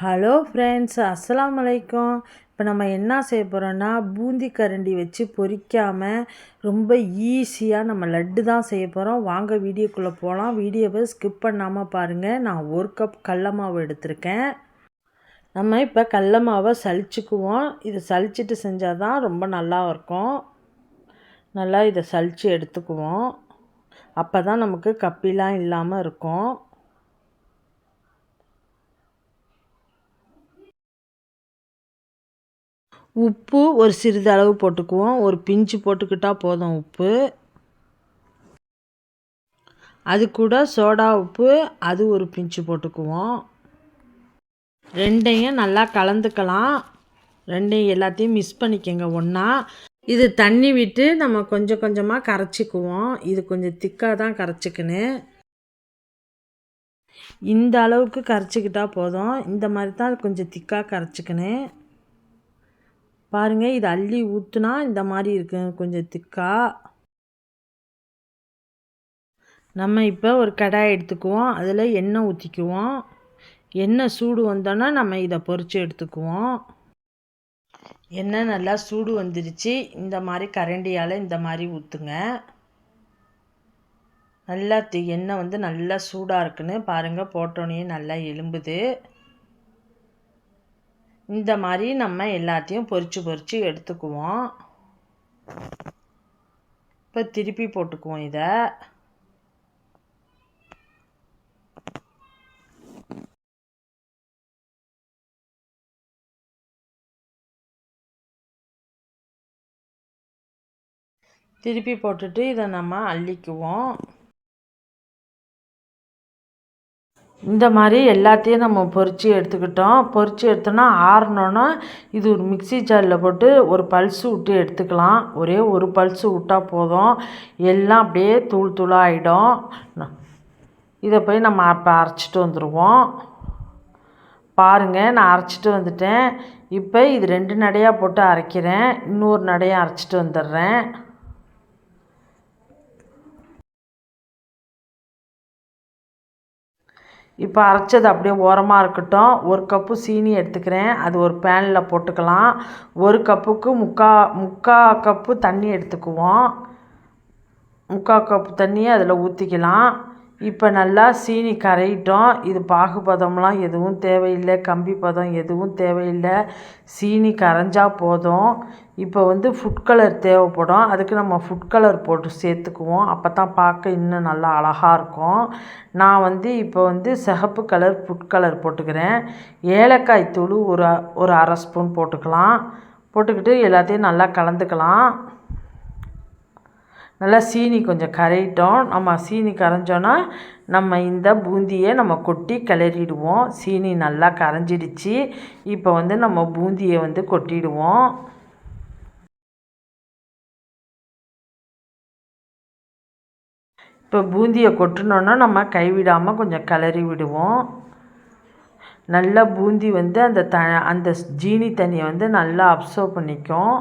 Hello friends அஸ்லாமலைக்கும் இப்போ நம்ம என்ன செய்ய போகிறோன்னா பூந்தி கரண்டி வச்சு பொறிக்காமல் ரொம்ப ஈஸியாக நம்ம லட்டு தான் செய்ய போகிறோம் வாங்க வீடியோக்குள்ளே போகலாம் வீடியோவை ஸ்கிப் பண்ணாமல் பாருங்கள் நான் ஒரு கப் கடல மாவு எடுத்திருக்கேன். நம்ம இப்போ கடல மாவை சலிச்சுக்குவோம் இதை சலிச்சிட்டு செஞ்சால் தான் ரொம்ப நல்லா இருக்கும். நல்லா இதை சலித்து எடுத்துக்குவோம். அப்போ தான் நமக்கு கப்பிலாம் இல்லாமல் இருக்கும். உப்பு ஒரு சிறிதளவு போட்டுக்குவோம். ஒரு பிஞ்சு போட்டுக்கிட்டால் போதும் உப்பு. அது கூட சோடா உப்பு அது ஒரு பிஞ்சு போட்டுக்குவோம். ரெண்டையும் நல்லா கலந்துக்கலாம். ரெண்டையும் எல்லாத்தையும் மிஸ் பண்ணிக்கோங்க ஒன்றா இது தண்ணி விட்டு நம்ம கொஞ்சம் கொஞ்சமாக கரைச்சிக்குவோம். இது கொஞ்சம் திக்காக தான் கரைச்சிக்கணும் இந்த அளவுக்கு கரைச்சிக்கிட்டால் போதும். இந்த மாதிரி தான் கொஞ்சம் திக்காக கரைச்சிக்கணும் பாருங்கள் இது அள்ளி ஊற்றுனா இந்த மாதிரி இருக்கு. கொஞ்சம் திக்கா. நம்ம இப்போ ஒரு கடாய் எடுத்துக்குவோம். அதில் எண்ணெய் ஊற்றிக்குவோம் எண்ணெய் சூடு வந்தோன்னா நம்ம இதை பொறிச்சு எடுத்துக்குவோம். எண்ணெய் நல்லா சூடு வந்துருச்சு. இந்த மாதிரி கரண்டியால் இந்த மாதிரி ஊற்றுங்க நல்லா எண்ணெய் வந்து நல்லா சூடாக இருக்குன்னு பாருங்கள் போட்டோன்னே நல்லா எலும்புது இந்த மாதிரி நம்ம எல்லாத்தையும் பொறிச்சு பொறிச்சு எடுத்துக்குவோம். இப்போ திருப்பி போட்டுக்குவோம் இதை. திருப்பி போட்டுட்டு இதை நம்ம அள்ளிக்குவோம். இந்த மாதிரி எல்லாத்தையும் நம்ம பொறிச்சு எடுத்துக்கிட்டோம். பொறிச்சு எடுத்தோன்னா ஆறினோன்னா இது ஒரு மிக்சி ஜாரில் போட்டு ஒரு பல்ஸு விட்டு எடுத்துக்கலாம். ஒரே ஒரு பல்ஸு விட்டால் போதும். எல்லாம் அப்படியே தூள் தூளாக ஆகிடும் இதை போய் நம்ம அப்போ அரைச்சிட்டு வந்துடுவோம் பாருங்கள் நான் அரைச்சிட்டு வந்துட்டேன். இப்போ இது ரெண்டு நடையாக போட்டு அரைக்கிறேன். இன்னொரு நடையாக அரைச்சிட்டு வந்துடுறேன். இப்போ அரைச்சது அப்படியே ஓரமாக இருக்கட்டும். ஒரு கப்பு சீனி எடுத்துக்கிறேன். அது ஒரு பேனில் போட்டுக்கலாம். ஒரு கப்புக்கு முக்கா முக்கால் கப்பு தண்ணி எடுத்துக்குவோம். முக்கால் கப்பு தண்ணியை அதில் ஊற்றிக்கலாம் இப்போ நல்லா சீனி கரையிட்டோம். இது பாகுபதம்லாம் எதுவும் தேவையில்லை. கம்பி பதம் எதுவும் தேவையில்லை. சீனி கரைஞ்சால் போதும். இப்போ வந்து ஃபுட் கலர் தேவைப்படும். அதுக்கு நம்ம ஃபுட் கலர் போட்டு சேர்த்துக்குவோம். அப்போ தான் பார்க்க இன்னும் நல்லா அழகாக இருக்கும். நான் வந்து இப்போ வந்து சிகப்பு கலர் ஃபுட் கலர் போட்டுக்கிறேன். ஏலக்காய் தூள் ஒரு ஒரு அரை ஸ்பூன் போட்டுக்கலாம். போட்டுக்கிட்டு எல்லாத்தையும் நல்லா கலந்துக்கலாம். நல்லா சீனி கொஞ்சம் கரையிட்டோம். நம்ம சீனி கரைஞ்சோன்னா நம்ம இந்த பூந்தியை நம்ம கொட்டி கிளறிடுவோம். சீனி நல்லா கரைஞ்சிடுச்சு. இப்போ வந்து நம்ம பூந்தியை வந்து கொட்டிடுவோம். இப்போ பூந்தியை கொட்டினோன்னா நம்ம கைவிடாமல் கொஞ்சம் கிளறி விடுவோம். நல்லா பூந்தி வந்து அந்த த அந்த ஜீனி தண்ணியை வந்து நல்லா அப்சர்வ் பண்ணிக்கும்.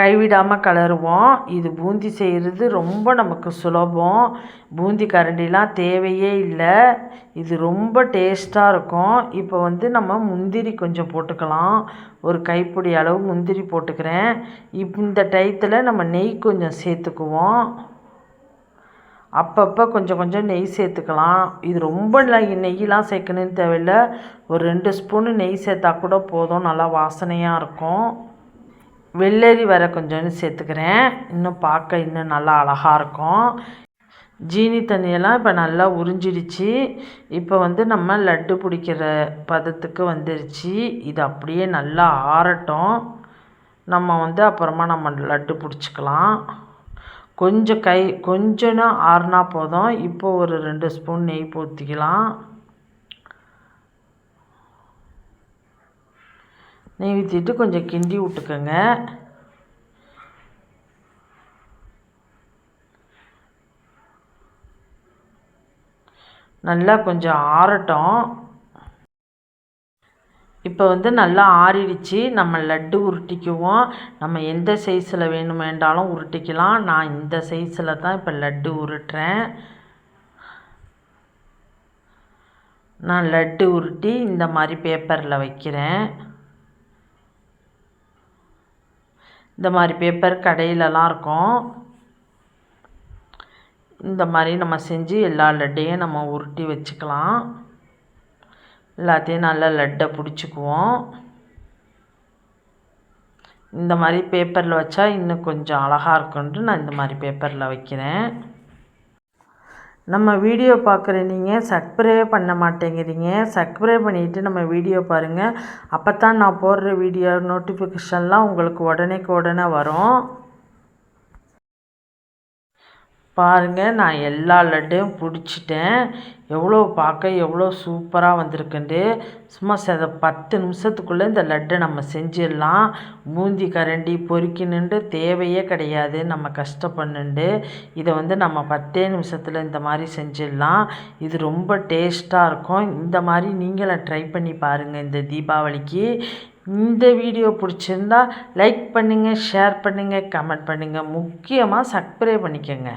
கைவிடாமல் கலருவோம். இது பூந்தி செய்கிறது ரொம்ப நமக்கு சுலபம். பூந்தி கரண்டிலாம் தேவையே இல்லை. இது ரொம்ப டேஸ்ட்டாக இருக்கும். இப்போ வந்து நம்ம முந்திரி கொஞ்சம் போட்டுக்கலாம். ஒரு கைப்பிடி அளவு முந்திரி போட்டுக்கிறேன். இப் இந்த டயத்தில் நம்ம நெய் கொஞ்சம் சேர்த்துக்குவோம். அப்பப்போ கொஞ்சம் கொஞ்சம் நெய் சேர்த்துக்கலாம். இது ரொம்ப நெய்யெலாம் சேர்க்கணுன்னு தேவையில்லை. ஒரு ரெண்டு ஸ்பூனு நெய் சேர்த்தா கூட போதும். நல்லா வாசனையாக இருக்கும். வெள்ளரி வர கொஞ்சோண்டு சேர்த்துக்கிறேன். இன்னும் பார்க்க இன்னும் நல்லா அழகாக இருக்கும். ஜீனி தண்ணியெல்லாம் இப்போ நல்லா உறிஞ்சிடுச்சு. இப்போ வந்து நம்ம லட்டு பிடிக்கிற பதத்துக்கு வந்துருச்சு. இது அப்படியே நல்லா ஆறட்டும். நம்ம வந்து அப்புறமா நம்ம லட்டு பிடிச்சிக்கலாம். கொஞ்சம் கை கொஞ்சம் ஆறுனா போதும். இப்போ ஒரு ரெண்டு ஸ்பூன் நெய் ஊற்றிக்கலாம் நெய் ஊற்றிட்டு கொஞ்சம் கிண்டி விட்டுக்கோங்க. நல்லா கொஞ்சம் ஆறட்டும். இப்போ வந்து நல்லா ஆறிடுச்சு. நம்ம லட்டு உருட்டிக்குவோம். நம்ம எந்த சைஸில் வேணும் வேண்டாலும் உருட்டிக்கலாம். நான் இந்த சைஸில் தான் இப்போ லட்டு உருட்டுறேன். நான் லட்டு உருட்டி இந்த மாதிரி பேப்பரில் வைக்கிறேன். இந்த மாதிரி பேப்பர் கடையிலலாம் இருக்கும். இந்த மாதிரி நம்ம செஞ்சு எல்லா லட்டையும் நம்ம உருட்டி வச்சுக்கலாம். எல்லாத்தையும் நல்லா லட்டை பிடிச்சிக்குவோம். இந்த மாதிரி பேப்பரில் வச்சா இன்னும் கொஞ்சம் அழகாக இருக்குன்ட்டு நான் இந்த மாதிரி பேப்பரில் வைக்கிறேன். நம்ம வீடியோ பார்க்குற நீங்கள் சப்ஸ்கிரைபே பண்ண மாட்டேங்கிறீங்க. சப்ஸ்கிரைப் பண்ணிவிட்டு நம்ம வீடியோ பாருங்கள் அப்போ தான் நான் போடுற வீடியோ நோட்டிஃபிகேஷன்லாம் உங்களுக்கு உடனேக்கு உடனே வரும். பாருங்கள் நான் எல்லா லட்டையும் பிடிச்சிட்டேன். எவ்வளோ பார்க்க எவ்வளோ சூப்பராக வந்திருக்குண்டு சும்மா செத பத்து நிமிஷத்துக்குள்ளே இந்த லட்டை நம்ம செஞ்சிடலாம். பூந்தி கரண்டி பொறுக்கினுண்டு தேவையே கிடையாது. நம்ம கஷ்டப்பண்ணுண்டு. இதை வந்து நம்ம பத்தே நிமிஷத்தில் இந்த மாதிரி செஞ்சிடலாம். இது ரொம்ப டேஸ்ட்டாக இருக்கும். இந்த மாதிரி நீங்களும் ட்ரை பண்ணி பாருங்கள் இந்த தீபாவளிக்கு. இந்த வீடியோ பிடிச்சிருந்தா லைக் பண்ணுங்கள் ஷேர் பண்ணுங்கள் கமெண்ட் பண்ணுங்கள் முக்கியமாக சப்ஸ்கிரைப் பண்ணிக்கோங்க.